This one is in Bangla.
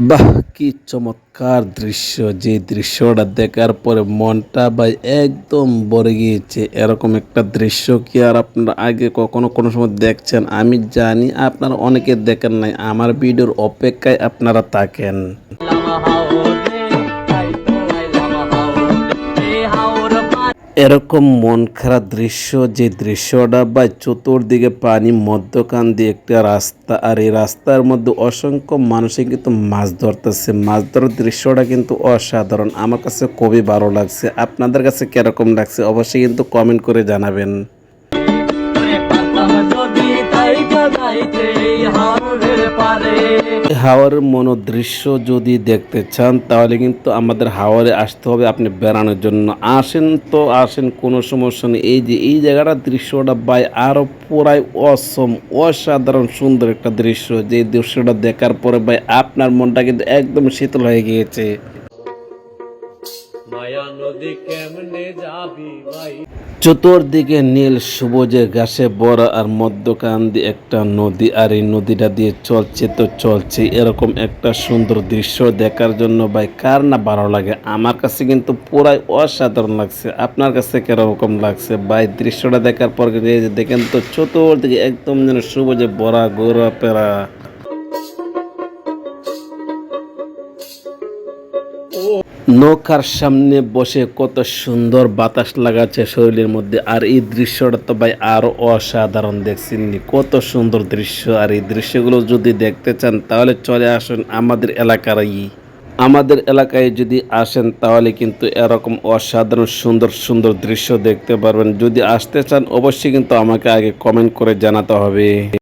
বাহ, কি চমৎকার দৃশ্য। যে দৃশ্যটা দেখার পরে মনটা ভাই একদম ভরে গিয়েছে। এরকম একটা দৃশ্য কি আর আপনারা আগে কখনো কোনো সময় দেখছেন? আমি জানি আপনারা অনেকে দেখেন নাই। আমার ভিডিওর অপেক্ষায় আপনারা থাকেন। এরকম মন খারাপ দৃশ্য, যে দৃশ্যটা বা চতুর্দিকে পানি, মধ্যখান দিয়ে একটা রাস্তা, আর এই রাস্তার মধ্যে অসংখ্য মানুষই কিন্তু মাছ ধরতেছে। মাছ ধরার দৃশ্যটা কিন্তু অসাধারণ। আমার কাছে খুবই ভালো লাগছে। আপনাদের কাছে কীরকম লাগছে? অবশ্যই কিন্তু কমেন্ট করে জানাবেন। হাওয়ারের মনোদৃশ্য যদি দেখতে চান, তাহলে কিন্তু আমাদের হাওয়ারে আসতে হবে। আপনি বেড়ানোর জন্য আসেন তো আসেন, কোনো সমস্যা নেই। এই যে, এই জায়গাটার দৃশ্যটা বাই আরও পুরাই অসম অসাধারণ সুন্দর একটা দৃশ্য। যে দৃশ্যটা দেখার পরে ভাই আপনার মনটা কিন্তু একদম শীতল হয়ে গিয়েছে। চতুর্দিকে নীল সবুজের ঘাসে বড় আর মধ্যখান দিয়ে একটা নদী, আর এই নদীটা দিয়ে চলছে তো চলছে। এরকম একটা সুন্দর দৃশ্য দেখার জন্য ভাই, কার না ভালো লাগে? আমার কাছে কিন্তু পুরাই অসাধারণ লাগছে। আপনার কাছে কীরকম লাগছে? ভাই, দৃশ্যটা দেখার পর দেখেন তো, চতুর্দিকে একদম যেন সবুজে বড়া গোড়া পেরা নৌকার সামনে বসে কত সুন্দর বাতাস লাগাচ্ছে শরীরের মধ্যে। আর এই দৃশ্যটা তো ভাই আরও অসাধারণ দেখছেন নি? কত সুন্দর দৃশ্য। আর এই দৃশ্যগুলো যদি দেখতে চান, তাহলে চলে আসুন আমাদের এলাকারই আমাদের এলাকায় যদি আসেন, তাহলে কিন্তু এরকম অসাধারণ, সুন্দর সুন্দর দৃশ্য দেখতে পারবেন। যদি আসতে চান, অবশ্যই কিন্তু আমাকে আগে কমেন্ট করে জানাতে হবে।